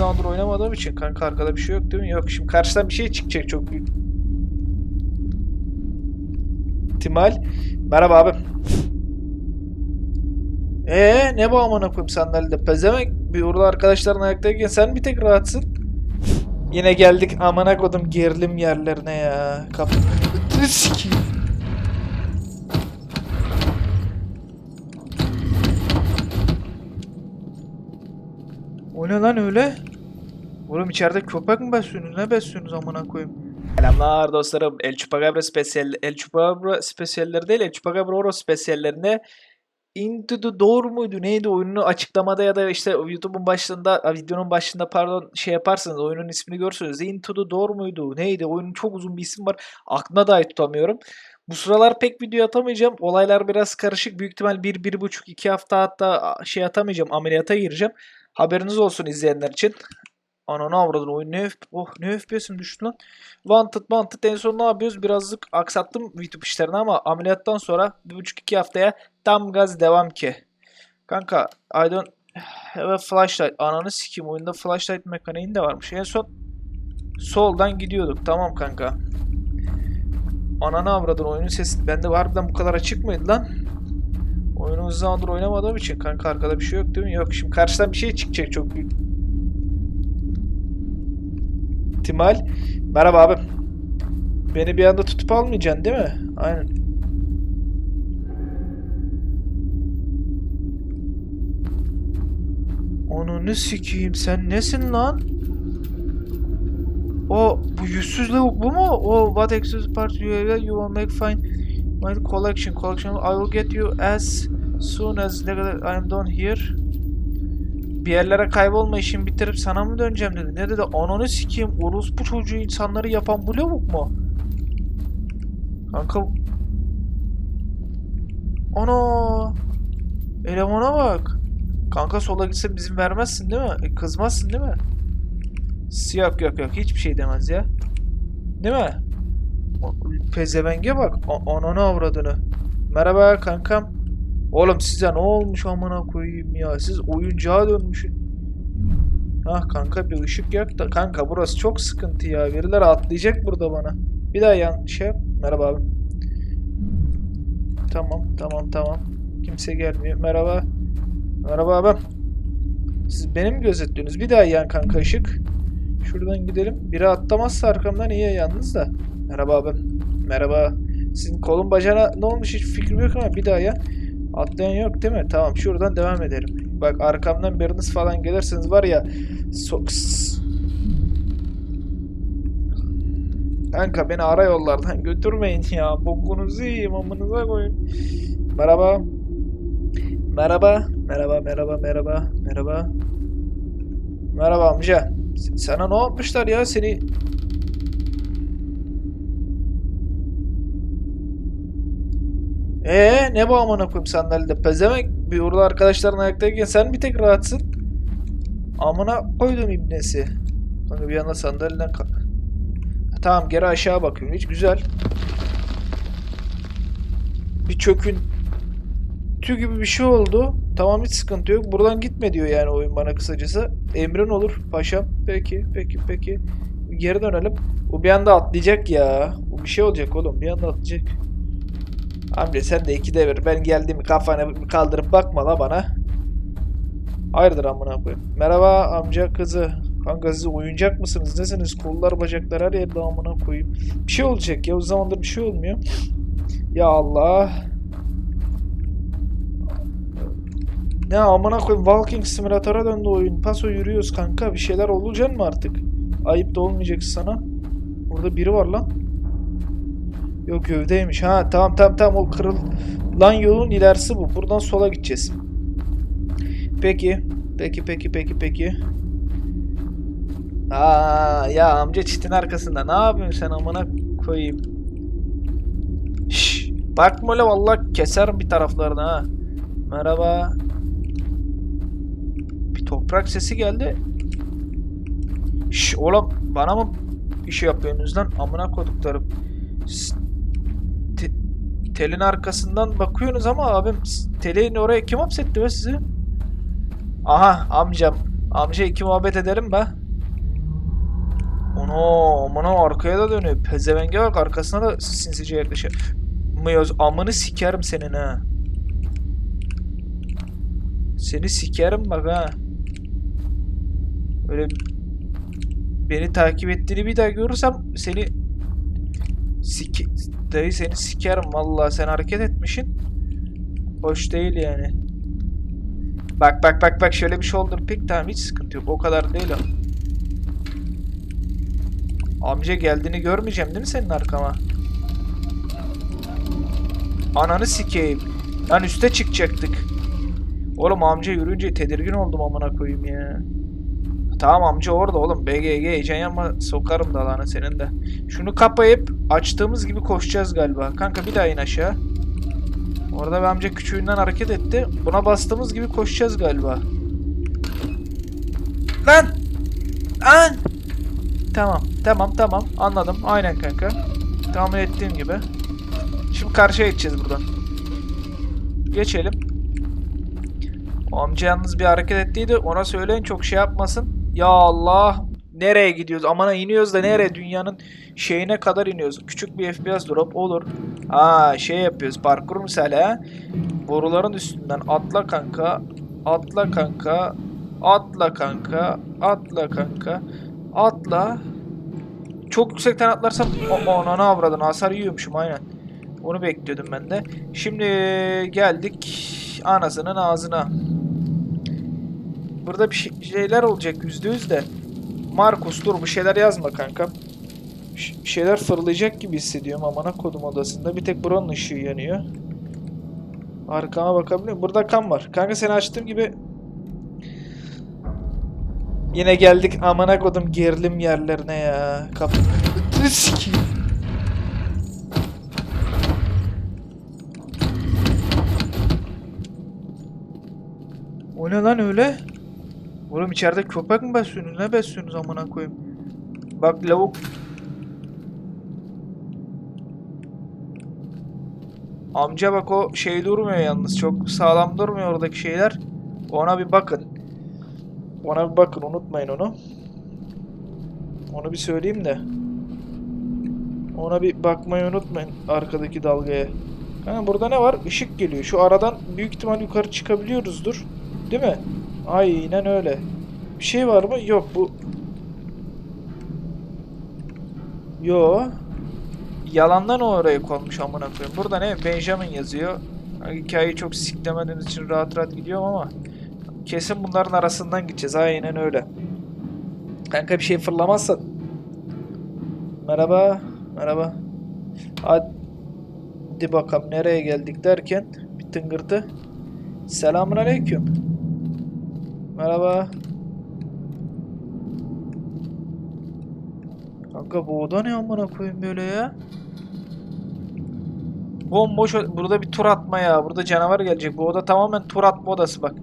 zamandır oynamadığım için kanka arkada bir şey yok değil mi? Yok şimdi karşıdan bir şey çıkacak çok büyük. İhtimal. Merhaba abi. Ee ne bu amına koyayım sandalyede? Pezemek bir orada arkadaşların ayaktayken sen bir tek rahatsın. Yine geldik amına kodum gerilim yerlerine ya. Kapı. O ne lan öyle? Oğlum içeride köpek mi besliyorsunuz? Ne besliyorsunuz amına koyayım? Selamlar dostlarım. El Chupacabra spesiyal El Chupacabra spesiyalleri değil, El Chupacabra Oro spesiyallerine Into the Door muydu? Neydi oyununu açıklamada ya da işte YouTube'un başında, a, videonun başında pardon şey yaparsanız oyunun ismini görürsünüz. Into the Door muydu? Neydi? Oyunun çok uzun bir isim var. Aklına dahi tutamıyorum. Bu sıralar pek video atamayacağım. Olaylar biraz karışık. Büyük ihtimal 1 bir, 1,5 2 hafta hatta şey atamayacağım. Ameliyata gireceğim. Haberiniz olsun izleyenler için. Ananı avradın oyun ne, oh, ne FPS'im düştü lan. Wanted Wanted en son ne yapıyoruz? Birazcık aksattım YouTube işlerini ama ameliyattan sonra 1,5-2 haftaya tam gaz devam ki. Kanka I don't have a flashlight. Ananı sikeyim oyunda flashlight mekaniğin de varmış. En son soldan gidiyorduk. Tamam kanka. Ananı avradın oyunun sesi bende harbiden bu kadar açık mıydı lan? Oyunu zamandır oynamadığım için kanka arkada bir şey yok değil mi? Yok şimdi karşıdan bir şey çıkacak çok büyük. İhtimal. Merhaba abi. Beni bir anda tutup almayacaksın değil mi? Aynen. Onu sikeyim sen nesin lan? O bu yüzsüz lavuk bu mu? O what excuse part you have you will make fine my collection collection I will get you as soon as ne I am done here. Bir yerlere kaybolma işimi bitirip sana mı döneceğim dedi. Ne dedi? Ananı sikeyim. Orospu çocuğu insanları yapan bu lavuk mu? Kanka. Ana. Elemana bak. Kanka sola gitse bizim vermezsin değil mi? E, kızmazsın değil mi? Yok yok yok. Hiçbir şey demez ya. Değil mi? Pezevenge bak. Ananı avradını. Merhaba kankam. Oğlum size ne olmuş amına koyayım ya? Siz oyuncağa dönmüşsün. Ah kanka bir ışık yak da. Kanka burası çok sıkıntı ya. Birileri atlayacak burada bana. Bir daha yan şey yap. Merhaba abi. Tamam tamam tamam. Kimse gelmiyor. Merhaba. Merhaba abi. Siz beni mi gözetliyorsunuz? Bir daha yan kanka ışık. Şuradan gidelim. Biri atlamazsa arkamdan iyi yalnız da. Merhaba abi. Merhaba. Sizin kolun bacağına ne olmuş hiç fikrim yok ama bir daha yan. Atlayan yok değil mi? Tamam şuradan devam edelim. Bak arkamdan biriniz falan gelirsiniz var ya. Soks. Kanka beni ara yollardan götürmeyin ya. Bokunuzu yiyeyim amınıza koyun. Merhaba. Merhaba. Merhaba merhaba merhaba. Merhaba. Merhaba amca. Sana ne yapmışlar ya seni? Ee ne bu amına koyayım sandalyede? Pezemek bir orada arkadaşların ayaktayken sen bir tek rahatsın. Amına koydum ibnesi. Kanka bir anda sandalyeden kalk. Tamam geri aşağı bakıyorum. Hiç güzel. Bir çökün tü gibi bir şey oldu. Tamam hiç sıkıntı yok. Buradan gitme diyor yani oyun bana kısacası. Emrin olur paşam. Peki peki peki. Geri dönelim. Bu bir anda atlayacak ya. Bu bir şey olacak oğlum. Bir anda atlayacak. Amca sen de ikide bir ben geldiğimi kafanı kaldırıp bakma la bana. Hayırdır amına koyayım. Merhaba amca kızı. Kanka siz oyuncak mısınız? Nesiniz? Kollar bacaklar her yerde amına koyayım. Bir şey olacak ya. O zamandır bir şey olmuyor. Ya Allah. Ne amına koyayım. Walking Simulator'a döndü oyun. Paso yürüyoruz kanka. Bir şeyler olacak mı artık? Ayıp da olmayacak sana. Burada biri var lan. Yok gövdeymiş. Ha tamam tamam tamam o kırılan yolun ilerisi bu. Buradan sola gideceğiz. Peki. Peki peki peki peki. Aa ya amca çitin arkasında. Ne yapıyorsun sen amına koyayım. Şş, bakma öyle vallahi keserim bir taraflarını ha. Merhaba. Bir toprak sesi geldi. Şş oğlum bana mı işi yapıyorsunuz lan? Amına koduklarım. S- te- telin arkasından bakıyorsunuz ama abim telin oraya kim hapsetti be sizi? Aha amcam. Amca iki muhabbet edelim be. Ono, amına arkaya da dönüyor. Pezevenge bak arkasına da sinsice yaklaşıyor. Mıyız amını sikerim senin ha. Seni sikerim bak ha. Öyle beni takip ettiğini bir daha görürsem seni siki dayı seni sikerim vallahi sen hareket etmişsin. Hoş değil yani. Bak bak bak bak şöyle bir şey oldu. Pek tamam hiç sıkıntı yok. O kadar değil o. Amca geldiğini görmeyeceğim değil mi senin arkama? Ananı sikeyim. Lan üste çıkacaktık. Oğlum amca yürüyünce tedirgin oldum amına koyayım ya. Tamam amca orada oğlum. BGG heyecan yapma sokarım dalağını senin de. Şunu kapayıp açtığımız gibi koşacağız galiba. Kanka bir daha in aşağı. Orada bir amca küçüğünden hareket etti. Buna bastığımız gibi koşacağız galiba. Lan! Lan! Tamam, tamam, tamam. Anladım. Aynen kanka. Tahmin ettiğim gibi. Şimdi karşıya geçeceğiz buradan. Geçelim. O amca yalnız bir hareket ettiydi. Ona söyleyin çok şey yapmasın. Ya Allah! Nereye gidiyoruz? Amana iniyoruz da nereye? Dünyanın şeyine kadar iniyoruz. Küçük bir FPS drop olur. Aa şey yapıyoruz. Parkur misali ha. Boruların üstünden atla kanka. Atla kanka. Atla kanka. Atla kanka. Atla. Çok yüksekten atlarsam ona ne avradın hasar yiyormuşum aynen. Onu bekliyordum ben de. Şimdi geldik anasının ağzına. Burada bir şey- şeyler olacak yüzde yüz de. Markus dur bu şeyler yazma kanka. Bir şeyler fırlayacak gibi hissediyorum amana kodum odasında. Bir tek buranın ışığı yanıyor. Arkama bakabiliyor muyum? Burada kan var. Kanka seni açtığım gibi Yine geldik amana kodum gerilim yerlerine ya. Sikeyim. O ne lan öyle? Oğlum içeride köpek mi besliyorsunuz? Ne besliyorsunuz amına koyayım? Bak lavuk. Amca bak o şey durmuyor yalnız. Çok sağlam durmuyor oradaki şeyler. Ona bir bakın. Ona bir bakın unutmayın onu. Onu bir söyleyeyim de. Ona bir bakmayı unutmayın arkadaki dalgaya. Ha, burada ne var? Işık geliyor. Şu aradan büyük ihtimal yukarı çıkabiliyoruzdur. Değil mi? Aynen öyle. Bir şey var mı? Yok bu. Yo. Yalandan oraya konmuş amına koyayım. Burada ne? Benjamin yazıyor. Hikayeyi çok siklemediğimiz için rahat rahat gidiyorum ama kesin bunların arasından gideceğiz. Aynen öyle. Kanka bir şey fırlamazsan. Merhaba. Merhaba. Hadi bakalım nereye geldik derken bir tıngırtı. Selamun aleyküm. Merhaba. Kanka bu oda ne amına koyayım böyle ya? Bomboş burada bir tur atma ya. Burada canavar gelecek. Bu oda tamamen tur atma odası bak.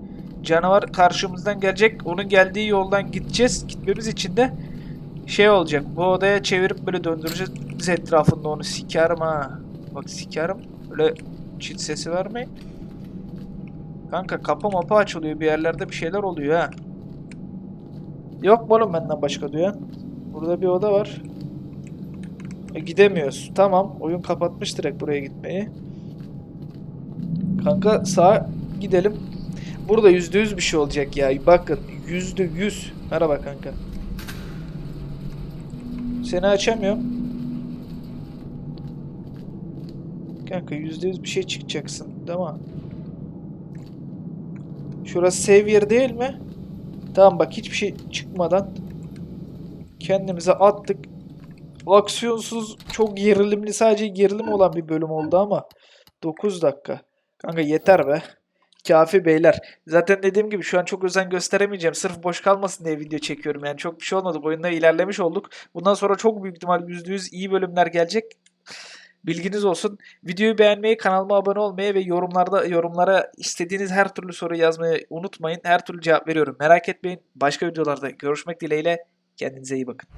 Canavar karşımızdan gelecek. Onun geldiği yoldan gideceğiz. Gitmemiz için de şey olacak. Bu odaya çevirip böyle döndüreceğiz etrafında onu. Sikerim ha. Bak sikerim. Böyle çit sesi vermeyin. Kanka kapı mapı açılıyor. Bir yerlerde bir şeyler oluyor ha. Yok mu oğlum benden başka duyan? Burada bir oda var. E, gidemiyoruz. Tamam. Oyun kapatmış direkt buraya gitmeyi. Kanka sağa gidelim. Burada yüzde yüz bir şey olacak ya. Bakın yüzde yüz. Merhaba kanka. Seni açamıyorum. Kanka yüzde yüz bir şey çıkacaksın. Değil mi? Şurası save yer değil mi? Tamam bak hiçbir şey çıkmadan kendimize attık. Aksiyonsuz çok gerilimli sadece gerilim olan bir bölüm oldu ama 9 dakika. Kanka yeter be. Kafi beyler. Zaten dediğim gibi şu an çok özen gösteremeyeceğim. Sırf boş kalmasın diye video çekiyorum. Yani çok bir şey olmadı. Bu oyunda ilerlemiş olduk. Bundan sonra çok büyük ihtimal %100 iyi bölümler gelecek. Bilginiz olsun. Videoyu beğenmeyi, kanalıma abone olmayı ve yorumlarda yorumlara istediğiniz her türlü soru yazmayı unutmayın. Her türlü cevap veriyorum. Merak etmeyin. Başka videolarda görüşmek dileğiyle. Kendinize iyi bakın.